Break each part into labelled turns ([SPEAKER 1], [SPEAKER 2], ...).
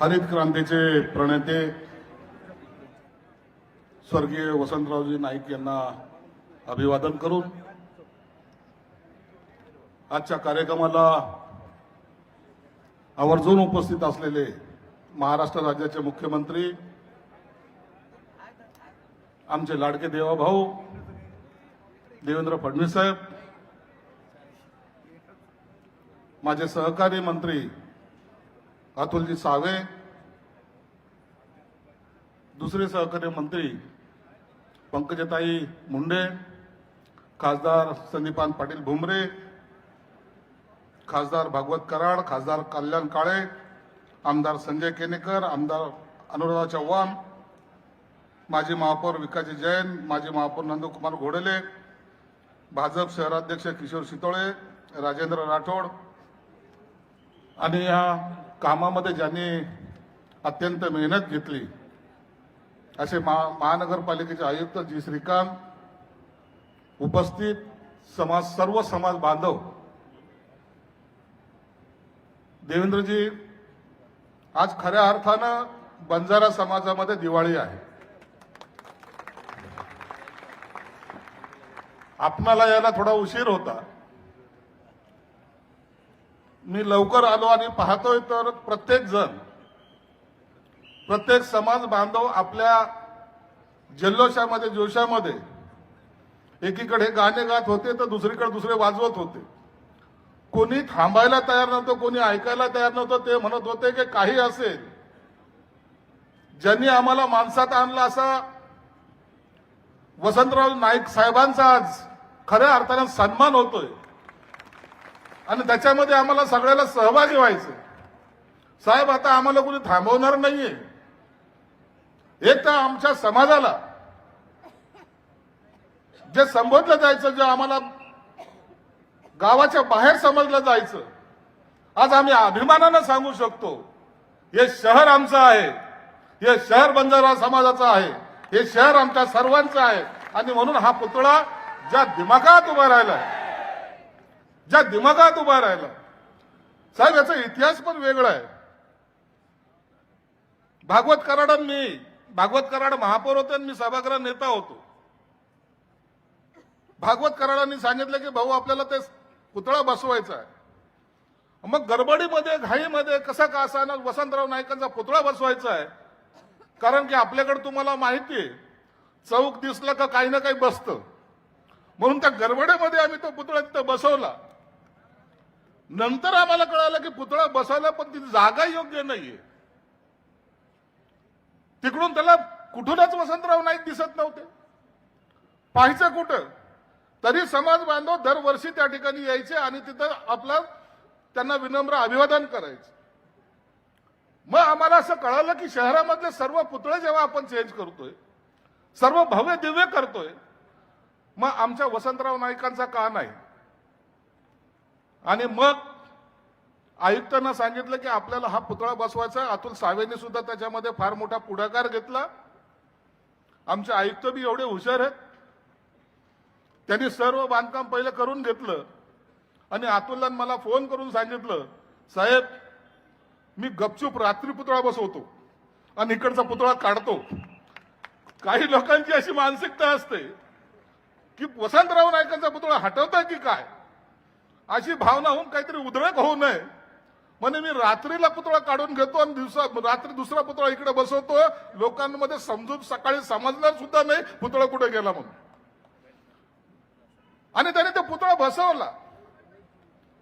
[SPEAKER 1] हरित क्रांतीचे प्रणेते स्वर्गीय वसंतरावजी नाईक यांना अभिवादन करून आजच्या कार्यक्रमाला आवर्जून उपस्थित असलेले महाराष्ट्र राज्याचे मुख्यमंत्री आमचे लाडके देवाभाऊ देवेंद्र फडणवीस साहेब माझे सहकारी मंत्री अतुलजी सावे दुसरे सहकारी मंत्री पंकजताई मुंडे खासदार संदीपान पाटील भुमरे खासदार भागवत कराड खासदार कल्याण काळे आमदार संजय केनेकर आमदार अनुराधा चव्हाण माजी महापौर विकाजी जैन माजी महापौर नंदकुमार घोडेले भाजप शहराध्यक्ष किशोर शितोळे राजेंद्र राठोड आणि या कामामध्ये ज्यांनी अत्यंत मेहनत घेतली असे महा महानगरपालिकेचे आयुक्त जी. श्रीकांत उपस्थित समाज सर्व समाज बांधव देवेंद्रजी आज खऱ्या अर्थानं बंजारा समाजामध्ये दिवाळी आहे. आपणाला यायला थोडा उशीर होता. मी लवकर आलो आणि पाहतोय तर प्रत्येक जण प्रत्येक समाज बांधव आपल्या जल्लोषामध्ये जोशामध्ये एकीकडे गाणे गात होते तर दुसरीकडे दुसरे वाजवत होते. कोणी थांबायला तयार नव्हतं कोणी ऐकायला तयार नव्हतं ते म्हणत होते की काही असेल ज्यांनी आम्हाला माणसात आणला असा वसंतराव नाईक साहेबांचा आज खऱ्या अर्थानं सन्मान होतोय. आणि त्याच्यामध्ये आम्हाला सगळ्याला सहभागी व्हायचं साहेब आता आम्हाला कुणी थांबवणार नाहीये. एक तर आमच्या समाजाला जे संबोधलं जायचं जे आम्हाला गावाच्या बाहेर समजलं जायचं आज आम्ही अभिमानानं सांगू शकतो हे शहर आमचं आहे हे शहर बंजारा समाजाचं आहे हे शहर आमच्या सर्वांचं आहे. आणि म्हणून हा पुतळा ज्या दिमागात उभा राहिला ज्या दिमागात उभा राहिला. साहेब याचा इतिहास पण वेगळा आहे. भागवत कराडांनी भागवत कराड महापौर होते आणि मी सभागृह नेता होतो. भागवत कराडांनी सांगितलं की भाऊ आपल्याला ते पुतळा बसवायचा आहे. मग गडबडीमध्ये घाईमध्ये कसं का असा वसंतराव नाईकांचा पुतळा बसवायचा आहे? कारण की आपल्याकडे तुम्हाला माहिती आहे चौक दिसलं का काही ना काही बसतं. म्हणून त्या गडबडीमध्ये आम्ही तो पुतळा तिथं बसवला. नंतर आम्हाला कळालं की पुतळा बसायला पण तिथे जागा योग्य नाहीये. तिकडून त्याला कुठूनच वसंतराव नाईक दिसत नव्हते. पाहायचं कुठं? तरी समाज बांधव दरवर्षी त्या ठिकाणी यायचे आणि तिथं आपला त्यांना विनम्र अभिवादन करायचं. मग आम्हाला असं कळालं की शहरामधले सर्व पुतळे जेव्हा आपण चेंज करतोय सर्व भव्य दिव्य करतोय मग आमच्या वसंतराव नाईकांचा का नाही? आणि मग आयुक्तांना सांगितलं की आपल्याला हा पुतळा बसवायचा अतुल सावेने सुद्धा त्याच्यामध्ये फार मोठा पुढाकार घेतला. आमचे आयुक्त बी एवढे हुशार आहेत. त्यांनी सर्व बांधकाम पहिलं करून घेतलं. आणि अतुलला मला फोन करून सांगितलं साहेब मी गपचूप रात्री पुतळा बसवतो आणि इकडचा पुतळा काढतो. काही लोकांची अशी मानसिकता असते की वसंतराव नायकांचा पुतळा हटवताय की काय? अशी भावना होऊन काहीतरी उद्रेक होऊ नये. म्हणे मी रात्रीला पुतळा काढून घेतो आणि दिवसा रात्री दुसरा पुतळा इकडे बसवतो. लोकांमध्ये समजून सकाळी समजणार सुद्धा नाही पुतळा कुठे गेला म्हणून. आणि त्याने तो पुतळा बसवला.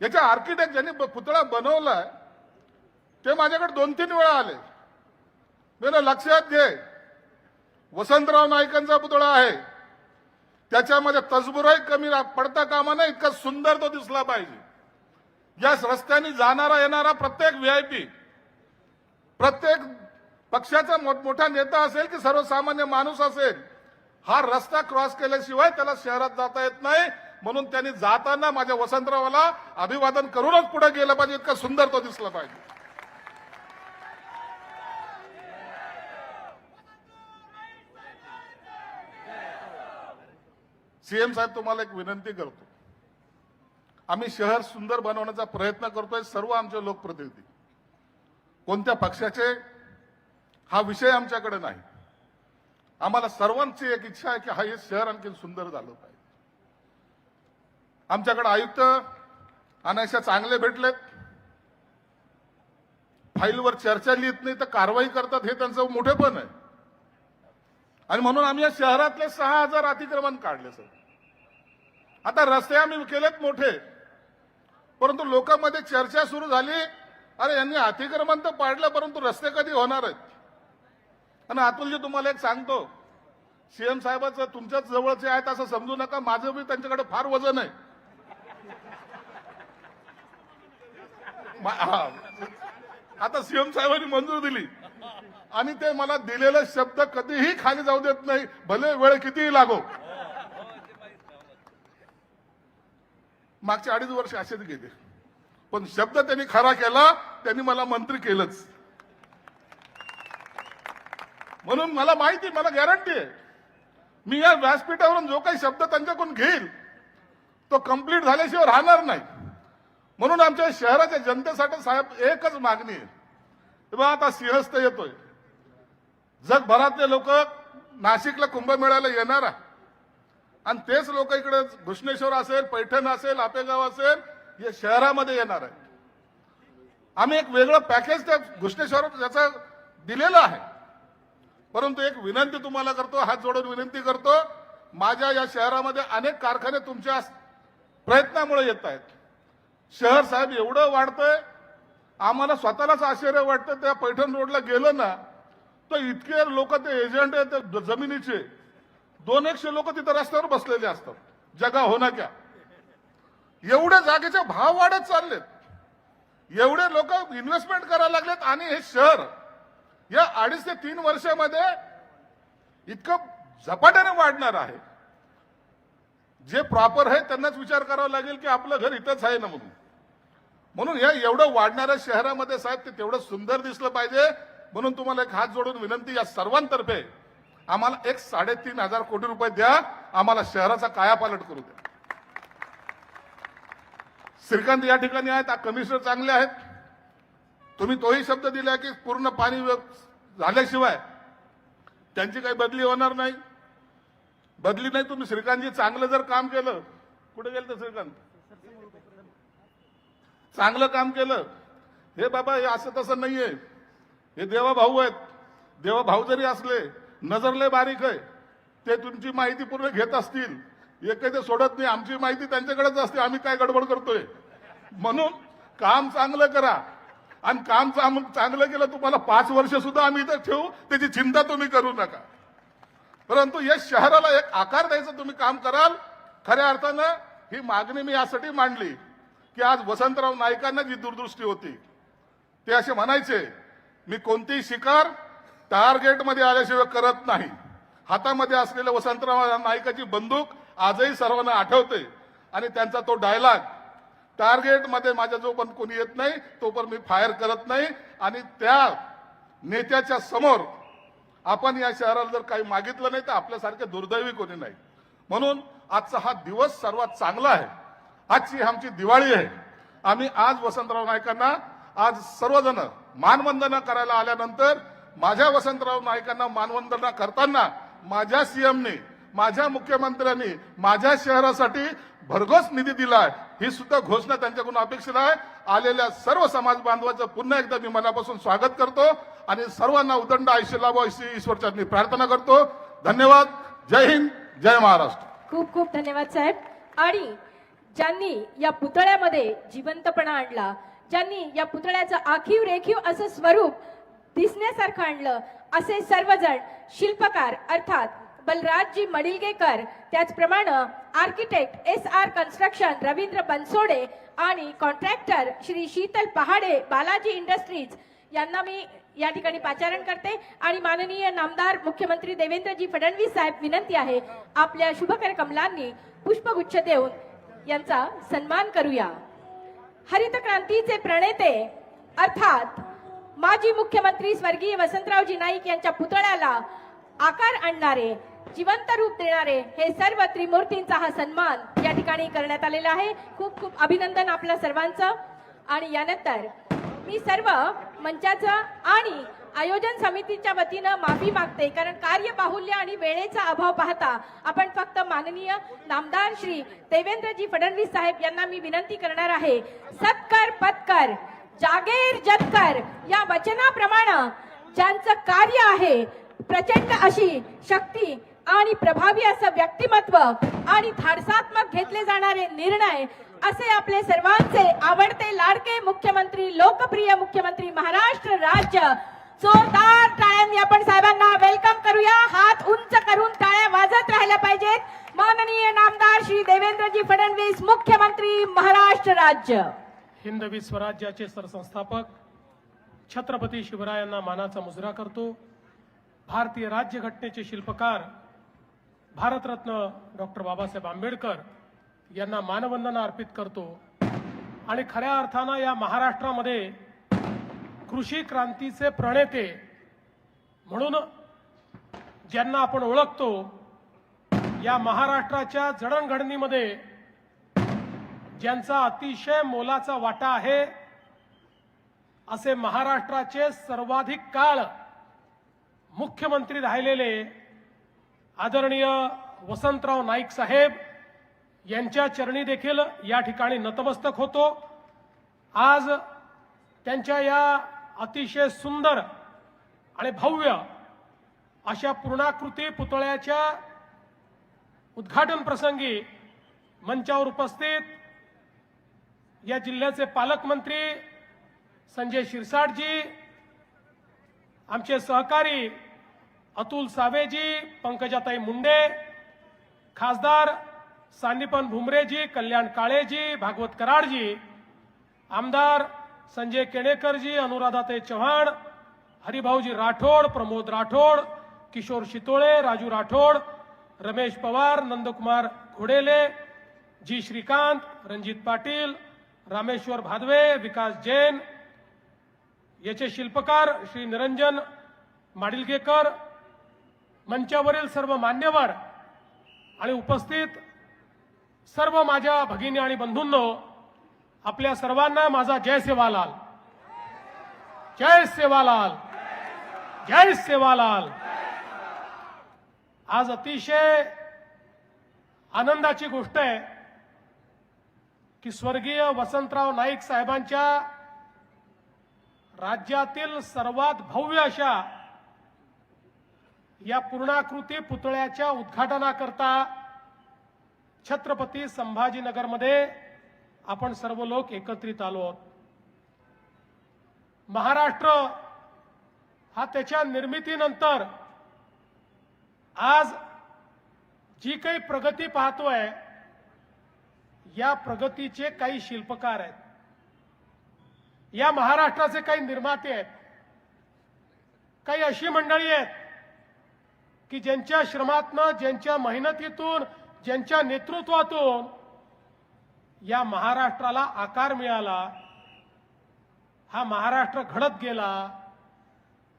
[SPEAKER 1] याच्या आर्किटेक्ट ज्यांनी पुतळा बनवलाय ते माझ्याकडे दोन तीन वेळा आले. मी लक्षात घे. वसंतराव नाईकांचा पुतळा आहे. त्याच्यामध्ये तसबुराही कमी पडता कामा नाही इतका सुंदर तो दिसला पाहिजे. या रस्त्याने जाणारा येणारा प्रत्येक व्हीआयपी प्रत्येक पक्षाचा मोठमोठा नेता असेल की सर्वसामान्य माणूस असेल हा रस्ता क्रॉस केल्याशिवाय त्याला शहरात जाता येत नाही. म्हणून त्यांनी जाताना माझ्या वसंतरावाला अभिवादन करूनच पुढे गेलं पाहिजे इतका सुंदर तो दिसला पाहिजे. सीएम साहेब तुम्हाला एक विनंती करतो. आम्ही शहर सुंदर बनवण्याचा प्रयत्न करतोय सर्व आमचे लोकप्रतिनिधी. कोणत्या पक्षाचे हा विषय आमच्याकडे नाही. आम्हाला सर्वांची एक इच्छा आहे की हा हे शहर आणखी सुंदर झालं पाहिजे. आमच्याकडे आयुक्त अनायशा चांगले भेटलेत. फाईलवर चर्चा लिहित नाही तर कारवाई करतात हे त्यांचं मोठेपण आहे. आणि म्हणून आम्ही या शहरातले सहा हजार अतिक्रमण काढले सर. आता रस्ते आम्ही केलेत मोठे. परंतु लोकांमध्ये चर्चा सुरू झाली. अरे यांनी अतिक्रमण तर पाडलं परंतु रस्ते कधी होणार आहेत? आणि अतुलजी तुम्हाला एक सांगतो. सीएम साहेबाचं तुमच्याच जवळचे आहेत असं समजू नका. माझं बी त्यांच्याकडे फार वजन आहे. आता सीएम साहेबांनी मंजूर दिली. आणि ते मला दिलेले शब्द कधीही खाली जाऊ देत नाही. भले वेळ कितीही लागो. मागचे अडीच वर्ष असेच गेले. पण शब्द त्यांनी खरा केला त्यांनी मला मंत्री केलंच. म्हणून मला माहिती मला गॅरंटी आहे. मी या व्यासपीठावरून जो काही शब्द त्यांच्याकडून घेईल तो कंप्लीट झाल्याशिवाय राहणार नाही. म्हणून आमच्या शहराच्या जनतेसाठी साहेब एकच मागणी आहे. तेव्हा आता सिंहस्थ येतोय. जगभरातले लोक नाशिकला कुंभमेळ्याला येणार. आहे आणि तेच लोक इकडे घृष्णेश्वर असेल पैठण असेल आपेगाव असेल हे शहरामध्ये येणार आहे आम्ही एक वेगळं पॅकेज त्या घृष्णेश्वर ज्याचं दिलेलं आहे. परंतु एक विनंती तुम्हाला करतो हात जोडून विनंती करतो माझ्या या शहरामध्ये अनेक कारखाने तुमच्या प्रयत्नामुळे येत आहेत. शहर साहेब एवढं वाढतंय आम्हाला स्वतःलाच आश्चर्य वाटतं त्या पैठण रोडला गेलं ना तर इतके लोक ते एजंट आहेत ते जमिनीचे. दोन एकशे लोक तिथं रस्त्यावर बसलेले असतात. जगा होना क्या? एवढ्या जागेचे भाव वाढत चाललेत. एवढे लोक इन्व्हेस्टमेंट करायला लागलेत आणि हे शहर या अडीच ते तीन वर्षामध्ये इतकं झपाट्याने वाढणार आहे. जे प्रॉपर आहे त्यांनाच विचार करावा लागेल की आपलं घर इथंच आहे ना म्हणून. म्हणून या एवढं वाढणाऱ्या शहरामध्ये साहेब ते तेवढं सुंदर दिसलं पाहिजे. म्हणून तुम्हाला एक हात जोडून विनंती या सर्वांतर्फे आम्हाला एक साडेतीन हजार कोटी रुपये द्या आम्हाला शहराचा कायापालट करू द्या. श्रीकांत या ठिकाणी आहेत कमिशनर चांगले आहेत. तुम्ही तोही शब्द दिला की पूर्ण पाणी झाल्याशिवाय त्यांची काही बदली होणार नाही. बदली नाही तुम्ही श्रीकांतजी चांगलं जर काम केलं कुठे गेलं तर श्रीकांत? चांगलं काम केलं. हे बाबा हे असं तसं नाहीये. हे देवा भाऊ आहेत. देवा भाऊ जरी असले नजरले बारीक आहे. ते तुमची माहिती पूर्ण घेत असतील. एकही ते सोडत नाही. आमची माहिती त्यांच्याकडेच असते. आम्ही काय गडबड करतोय? म्हणून काम चांगलं करा. आणि काम चांगलं केलं तुम्हाला पाच वर्ष सुद्धा आम्ही इथं ठेवू. त्याची चिंता तुम्ही करू नका. परंतु या शहराला एक आकार द्यायचं तुम्ही काम कराल खऱ्या अर्थानं ही मागणी मी यासाठी मांडली की आज वसंतराव नाईकांना जी दूरदृष्टी होती ते असे म्हणायचे मी कोणतीही शिकार टार्गेटमध्ये आल्याशिवाय करत नाही. हातामध्ये असलेल्या वसंतराव नाईकाची बंदूक आजही सर्वांना आठवते. आणि त्यांचा तो डायलॉग टार्गेटमध्ये माझ्या जो पण कोणी येत नाही तो पण मी फायर करत नाही. आणि त्या नेत्याच्या समोर आपण या शहराला जर काही मागितलं नाही तर आपल्यासारखे दुर्दैवी कोणी नाही. म्हणून आजचा हा दिवस सर्वात चांगला आहे. आजची आमची दिवाळी आहे. आम्ही आज वसंतराव नाईकांना आज सर्वजण मानवंदना करायला आल्यानंतर माझ्या वसंतराव नाईकांना मानवंदना करताना माझ्या सीएमने माझ्या मुख्यमंत्र्यांनी माझ्या शहरासाठी भरघोस निधी दिलाय. ही सुद्धा घोषणा त्यांच्याकडून अपेक्षित आहे. आलेल्या सर्व समाज बांधवांचं पुन्हा एकदा मी मनापासून स्वागत करतो आणि सर्वांना उदंड आयुष्य लाभो अशी ईश्वरचरणी प्रार्थना करतो. धन्यवाद. जय हिंद जय महाराष्ट्र.
[SPEAKER 2] खूप खूप धन्यवाद साहेब. आणि ज्यांनी या पुतळ्यामध्ये जिवंतपणा आणला ज्यांनी या पुतळ्याचं आखीव रेखीव असं स्वरूप दिसण्यासारखं आणलं. असे सर्वजण शिल्पकार अर्थात बलराजजी मडिलगेकर त्याचप्रमाणे architect S R construction Ravindra Bansode आणि कॉन्ट्रॅक्टर श्री शीतल पहाडे बालाजी इंडस्ट्रीज यांना मी या ठिकाणी पाचारण करते. आणि माननीय नामदार मुख्यमंत्री देवेंद्रजी फडणवीस साहेब विनंती आहे आपल्या शुभकर कमलांनी पुष्पगुच्छ देऊन यांचा सन्मान करूया. हरित क्रांतीचे प्रणेते अर्थात माजी मुख्यमंत्री स्वर्गीय वसंतरावजी नाईक यांच्या पुतळ्याला आकार आणणारे जिवंत रूप देणारे हे सर्व त्रिमूर्तींचा हा सन्मान या ठिकाणी करण्यात आलेला आहे. खूप खूप अभिनंदन आपल्या सर्वांचं. आणि यानंतर मी सर्व मंचाचं आणि आयोजन समितीच्या वतीनं माफी मागते कारण कार्यबाहुल्य आणि वेळेचा अभाव पाहता आपण फक्त माननीय नामदार श्री देवेंद्रजी फडणवीस साहेब यांना मी विनंती करणार आहे सत्कर पत्कर जागेर जतकर या वचनाप्रमाणे ज्यांचं कार्य आहे प्रचंड अशी शक्ती आणि प्रभावी असं व्यक्तिमत्व आणि धाडसात्मक घेतले जाणारे निर्णय असे आपले सर्वांचे आवडते लाडके मुख्यमंत्री लोकप्रिय मुख्यमंत्री महाराष्ट्र राज्य. जोरदार टाळ्यांनी आपण साहेबांना वेलकम करूया. हात उंच करून टाळ्या वाजत राहिल्या पाहिजेत. माननीय नामदार श्री देवेंद्रजी फडणवीस मुख्यमंत्री महाराष्ट्र राज्य.
[SPEAKER 3] हिंदवी स्वराज्याचे सरसंस्थापक छत्रपती शिवरायांना मानाचा मुजरा करतो. भारतीय राज्यघटनेचे शिल्पकार भारतरत्न डॉक्टर बाबासाहेब आंबेडकर यांना मानवंदना अर्पित करतो. आणि खऱ्या अर्थानं या महाराष्ट्रामध्ये कृषी क्रांतीचे प्रणेते म्हणून ज्यांना आपण ओळखतो या महाराष्ट्राच्या जडणघडणीमध्ये ज्यांचा अतिशय मोलाचा वाटा आहे असे महाराष्ट्राचे सर्वाधिक काळ मुख्यमंत्री राहिलेले आदरणीय वसंतराव नाईक साहेब यांच्या चरणी देखील या ठिकाणी नतमस्तक होतो. आज त्यांच्या या अतिशय सुंदर आणि भव्य अशा पूर्णाकृती पुतळ्याच्या उद्घाटन प्रसंगी मंचावर उपस्थित या जिल्ह्याचे पालकमंत्री संजय शिरसाटजी आमचे सहकारी अतुल सावेजी पंकजाताई मुंडे खासदार सानिपन भुमरेजी कल्याण काळेजी भागवत कराडजी आमदार संजय केणेकरजी अनुराधाताई चव्हाण हरिभाऊजी राठोड प्रमोद राठोड किशोर शितोळे राजू राठोड रमेश पवार नंदकुमार घोडेले जी श्रीकांत रणजित पाटील रामेश्वर भादवे विकास जैन याचे शिल्पकार श्री निरंजन माडिलगेकर मंचावरील सर्व मान्यवर आणि उपस्थित सर्व माझ्या भगिनी आणि बंधूंनो आपल्या सर्वांना माझा जय सेवालाल. जय सेवालाल. जय सेवालाल. आज अतिशय आनंदाची गोष्ट आहे. की स्वर्गीय वसंतराव नाईक साहेबांच्या राज्यातील सर्वात भव्य अशा या पूर्णाकृती पुतळ्याच्या उद्घाटनाकरता छत्रपती संभाजीनगरमध्ये आपण सर्व लोक एकत्रित आलो आहोत. महाराष्ट्र हा त्याच्या निर्मितीनंतर आज जी काही प्रगती पाहतोय या प्रगतीचे काही शिल्पकार आहेत. या महाराष्ट्राचे काही निर्माते आहेत. काही अशी मंडळी आहेत की ज्यांच्या श्रमातनं ज्यांच्या मेहनतीतून ज्यांच्या नेतृत्वातून या महाराष्ट्राला आकार मिळाला हा महाराष्ट्र घडत गेला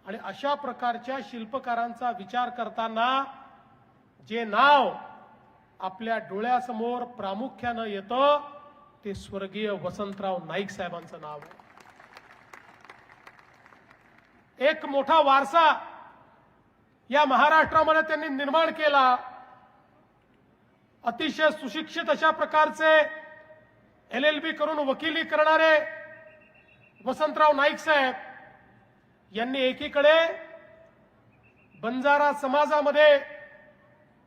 [SPEAKER 3] आणि अशा प्रकारच्या शिल्पकारांचा विचार करताना जे नाव आपल्या डोळ्यासमोर प्रामुख्यानं येतं ते स्वर्गीय वसंतराव नाईक साहेबांचं नाव आहे. एक मोठा वारसा या महाराष्ट्रामध्ये त्यांनी निर्माण केला. अतिशय सुशिक्षित अशा प्रकारचे एल एल बी करून वकिली करणारे वसंतराव नाईक साहेब यांनी एकीकडे बंजारा समाजामध्ये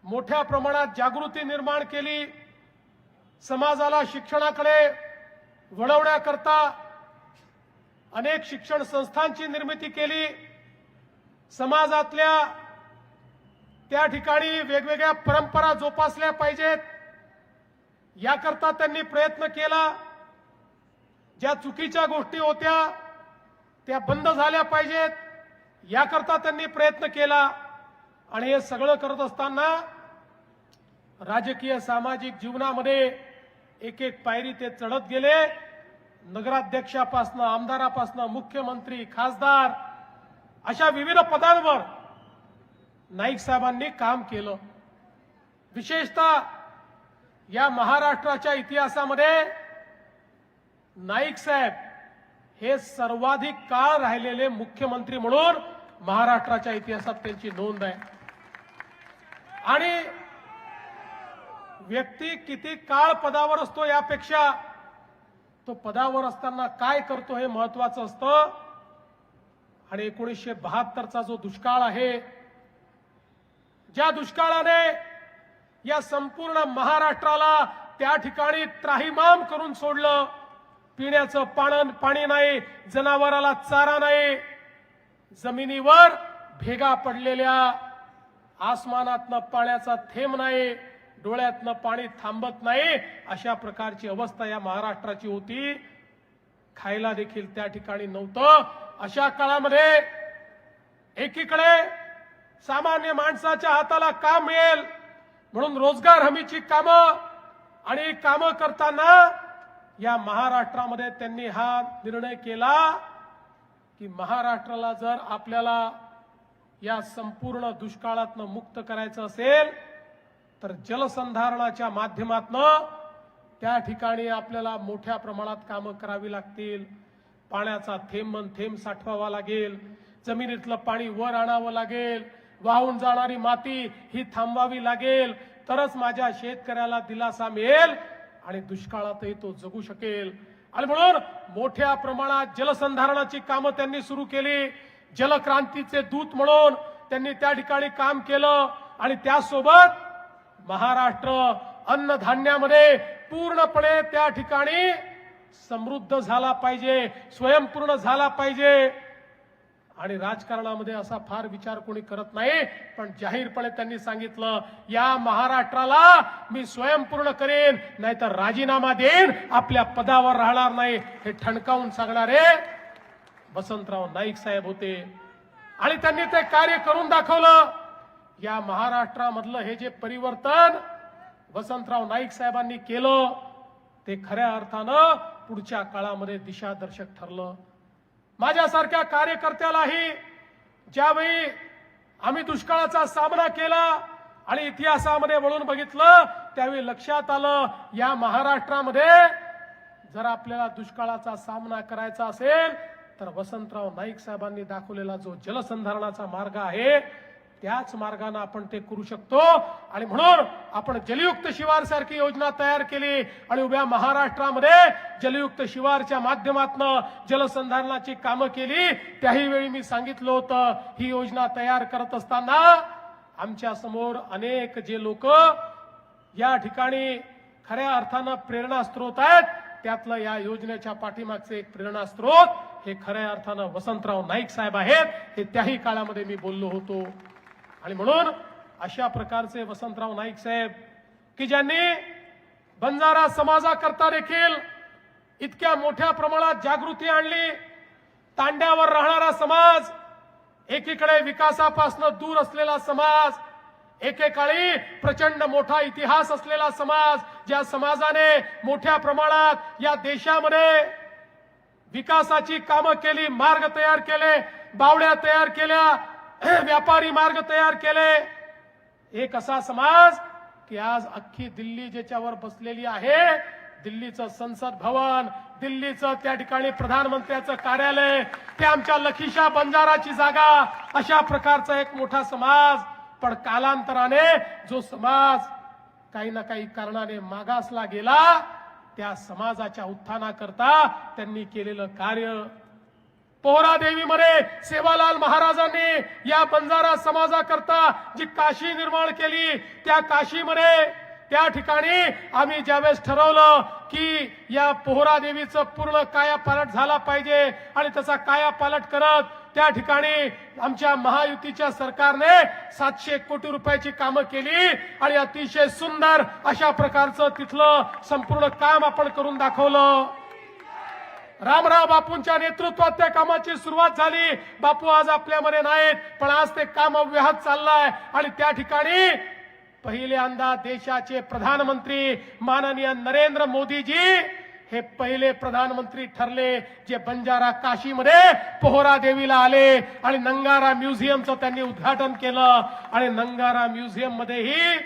[SPEAKER 3] मोठ्या प्रमाणात जागृती निर्माण केली. समाजाला शिक्षणाकडे वळवण्याकरता अनेक शिक्षण संस्थांची निर्मिती केली. समाजातल्या त्या ठिकाणी वेगवेगळ्या परंपरा जोपासल्या पाहिजेत. याकरता त्यांनी प्रयत्न केला. ज्या चुकीच्या गोष्टी होत्या त्या बंद झाल्या पाहिजेत. याकरता त्यांनी प्रयत्न केला. आणि हे सगळं करत असताना राजकीय सामाजिक जीवनामध्ये एक एक पायरी ते चढत गेले. नगराध्यक्षापासनं आमदारापासनं मुख्यमंत्री खासदार अशा विविध पदांवर नाईक साहेबांनी काम केलं. विशेषतः या महाराष्ट्राच्या इतिहासामध्ये नाईक साहेब हे सर्वाधिक काळ राहिलेले मुख्यमंत्री म्हणून महाराष्ट्राच्या इतिहासात त्यांची नोंद आहे. आणि व्यक्ती किती काळ पदावर असतो यापेक्षा तो पदावर असताना काय करतो हे महत्वाचं असतं? आणि एकोणीसशे बहात्तरचा जो दुष्काळ आहे ज्या दुष्काळाने या संपूर्ण महाराष्ट्राला त्या ठिकाणी त्राहीमाम करून सोडलं. पिण्याचं पाणन पाणी नाही जनावराला चारा नाही जमिनीवर भेगा पडलेल्या आसमानातनं पाण्याचा थेंब नाही. डोळ्यातलं पाणी थांबत नाही अशा प्रकारची अवस्था या महाराष्ट्राची होती. खायला देखील त्या ठिकाणी नव्हतं. अशा काळामध्ये एकीकडे सामान्य माणसाच्या हाताला काम मिळेल म्हणून रोजगार हमीची कामं आणि कामं करताना या महाराष्ट्रामध्ये त्यांनी हा निर्णय केला की महाराष्ट्राला जर आपल्याला या संपूर्ण दुष्काळातनं मुक्त करायचं असेल तर जलसंधारणाच्या माध्यमातनं त्या ठिकाणी आपल्याला मोठ्या प्रमाणात कामं करावी लागतील. पाण्याचा थेंब मन थेंब साठवावा लागेल. जमिनीतलं पाणी वर आणावं लागेल. वाहून जाणारी माती ही थांबवावी लागेल. तरच माझ्या शेतकऱ्याला दिलासा मिळेल आणि दुष्काळातही तो जगू शकेल. आणि म्हणून मोठ्या प्रमाणात जलसंधारणाची कामं त्यांनी सुरू केली. जलक्रांतीचे दूत म्हणून त्यांनी त्या ठिकाणी काम केलं. आणि त्यासोबत महाराष्ट्र अन्नधान्यामध्ये पूर्णपणे त्या ठिकाणी समृद्ध झाला पाहिजे स्वयंपूर्ण झाला पाहिजे. आणि राजकारणामध्ये असा फार विचार कोणी करत नाही पण जाहीरपणे त्यांनी सांगितलं या महाराष्ट्राला मी स्वयंपूर्ण करेन नाहीतर राजीनामा देईन आपल्या पदावर राहणार नाही हे ठणकावून सांगणारे वसंतराव नाईक साहेब होते. आणि त्यांनी ते कार्य करून दाखवलं. या महाराष्ट्रामधलं हे जे परिवर्तन वसंतराव नाईक साहेबांनी केलं ते खऱ्या अर्थानं पुढच्या काळामध्ये दिशादर्शक ठरलं. माझ्यासारख्या कार्यकर्त्यालाही ज्यावेळी आम्ही दुष्काळाचा सामना केला आणि इतिहासामध्ये वळून बघितलं त्यावेळी लक्षात आलं या महाराष्ट्रामध्ये जर आपल्याला दुष्काळाचा सामना करायचा असेल तर वसंतराव नाईक साहेबांनी दाखवलेला जो जलसंधारणाचा मार्ग आहे त्याच मार्गाने आपण ते करू शकतो. आणि म्हणून आपण जलयुक्त शिवार सारखी योजना तयार केली आणि उभ्या महाराष्ट्रामध्ये जलयुक्त शिवारच्या माध्यमातून जलसंधारणाची कामं केली. त्याही वेळी मी सांगितलं होतं ही योजना तयार करत असताना आमच्यासमोर अनेक जे लोक या ठिकाणी खऱ्या अर्थानं प्रेरणा स्त्रोत आहेत त्यातलं या योजनेच्या पाठीमागचे एक प्रेरणा स्त्रोत हे खऱ्या अर्थानं वसंतराव नाईक साहेब आहेत हे त्याही काळामध्ये मी बोललो होतो. आणि म्हणून अशा प्रकारचे वसंतराव नाईक साहेब की ज्यांनी बंजारा समाजाकरता देखील इतक्या मोठ्या प्रमाणात जागृती आणली तांड्यावर राहणारा समाज एकीकडे विकासापासून दूर असलेला समाज एकेकाळी प्रचंड मोठा इतिहास असलेला समाज ज्या समाजाने मोठ्या प्रमाणात या देशामध्ये विकासाची कामं केली मार्ग तयार केले बावड्या तयार केल्या व्यापारी मार्ग तयार केले. एक असा समाज की आज अख्खी दिल्ली ज्याच्यावर बसलेली आहे दिल्लीचं संसद भवन दिल्लीचं त्या ठिकाणी प्रधानमंत्र्याचं कार्यालय ते आमच्या लखीशा बंजाराची जागा अशा प्रकारचा एक मोठा समाज. पण कालांतराने जो समाज काही ना काही कारणाने मागासला गेला त्या समाजाच्या उत्थानाकरता त्यांनी केलेलं कार्य पोहरा देवीमध्ये सेवालाल महाराजांनी या बंजारा समाजाकरता जी काशी निर्माण केली त्या काशीमध्ये त्या ठिकाणी आम्ही ज्यावेळेस ठरवलं की या पोहरा देवीचं पूर्ण कायापालट झाला पाहिजे आणि त्याचा कायापालट करत त्या ठिकाणी आमच्या महायुतीच्या सरकारने सातशे कोटी रुपयाची कामं केली आणि अतिशय सुंदर अशा प्रकारचं तिथलं संपूर्ण काम आपण करून दाखवलं. रामराव बापूंच्या नेतृत्वात त्या कामाची सुरुवात झाली. बापू आज आपल्यामध्ये नाहीत पण आज ते काम अव्याहत चाललंय. आणि त्या ठिकाणी पहिल्यांदा देशाचे प्रधानमंत्री माननीय नरेंद्र मोदीजी हे पहिले प्रधानमंत्री ठरले जे बंजारा काशीमध्ये पोहरा देवीला आले. आणि नंगारा म्युझियमचं त्यांनी उद्घाटन केलं. आणि नंगारा म्युझियम मध्येही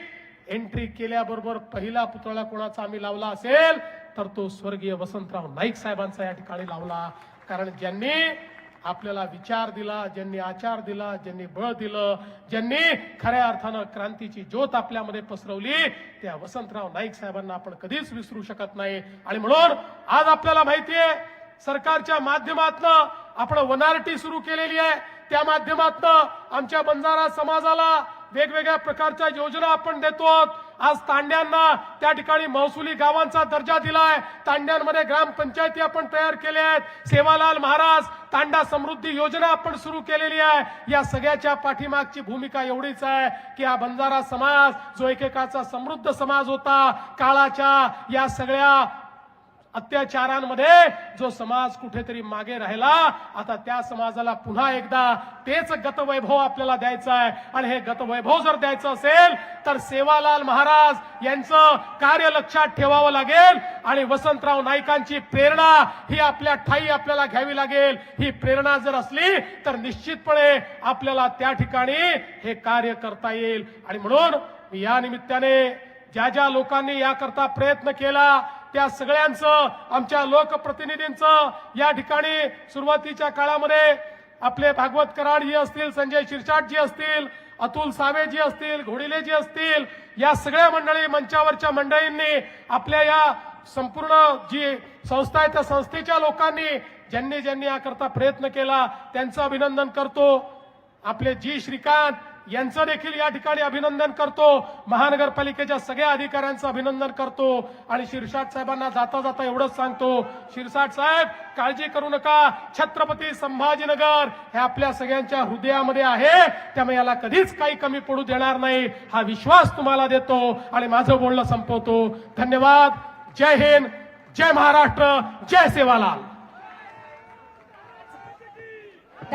[SPEAKER 3] एंट्री केल्याबरोबर पहिला पुतळा कोणाचा आम्ही लावला असेल? तर तो स्वर्गीय वसंतराव नाईक साहेबांचा या ठिकाणी लावला. कारण ज्यांनी आपल्याला विचार दिला ज्यांनी आचार दिला ज्यांनी बळ दिलं ज्यांनी खऱ्या अर्थानं क्रांतीची ज्योत आपल्यामध्ये पसरवली त्या वसंतराव नाईक साहेबांना आपण कधीच विसरू शकत नाही. आणि म्हणून आज आपल्याला माहितीये सरकारच्या माध्यमातनं आपण वनारटी सुरू केलेली आहे. त्या माध्यमातनं आमच्या बंजारा समाजाला वेगवेगळ्या प्रकारच्या योजना आपण देतो आज तांड्यांना त्या ठिकाणी महसुली गावांचा दर्जा दिलाय. तांड्यांमध्ये ग्रामपंचायती आपण तयार केल्या आहेत. सेवालाल महाराज तांडा समृद्धी योजना आपण सुरू केलेली आहे. या सगळ्याच्या पाठीमागची भूमिका एवढीच आहे की हा बंजारा समाज जो एकेकाचा समृद्ध समाज होता काळाच्या या सगळ्या अत्याचारांमध्ये जो समाज कुठेतरी मागे राहिला आता त्या समाजाला पुन्हा एकदा तेच गतवैभव आपल्याला द्यायचं आहे. आणि हे गतवैभव जर द्यायचं असेल तर सेवालाल महाराज यांचं कार्य लक्षात ठेवावं लागेल. आणि वसंतराव नाईकांची प्रेरणा ही आपल्या ठाई आपल्याला घ्यावी लागेल. ही प्रेरणा जर असली तर निश्चितपणे आपल्याला त्या ठिकाणी हे कार्य करता येईल. आणि म्हणून या निमित्ताने ज्या ज्या लोकांनी याकरता प्रयत्न केला त्या सगळ्यांचं आमच्या लोकप्रतिनिधींचं या ठिकाणी सुरुवातीच्या काळामध्ये आपले भागवत कराडजी असतील संजय शिरसाटजी असतील अतुल सावेजी असतील घोडिलेजी असतील या सगळ्या मंडळी मंचावरच्या मंडळींनी आपल्या या संपूर्ण जी संस्था आहे त्या संस्थेच्या लोकांनी ज्यांनी ज्यांनी याकरता प्रयत्न केला त्यांचं अभिनंदन करतो. आपले जी श्रीकांत यांचं देखील या ठिकाणी अभिनंदन करतो. महानगरपालिकेच्या सगळ्या अधिकाऱ्यांचं अभिनंदन करतो. आणि शिरसाट साहेबांना जाता जाता एवढंच सांगतो. शिरसाट साहेब काळजी करू नका. छत्रपती संभाजीनगर हे आपल्या सगळ्यांच्या हृदयामध्ये आहे. त्यामुळे याला कधीच काही कमी पडू देणार नाही. हा विश्वास तुम्हाला देतो. आणि माझं बोलणं संपवतो. धन्यवाद. जय हिंद. जय महाराष्ट्र. जय सेवालाल.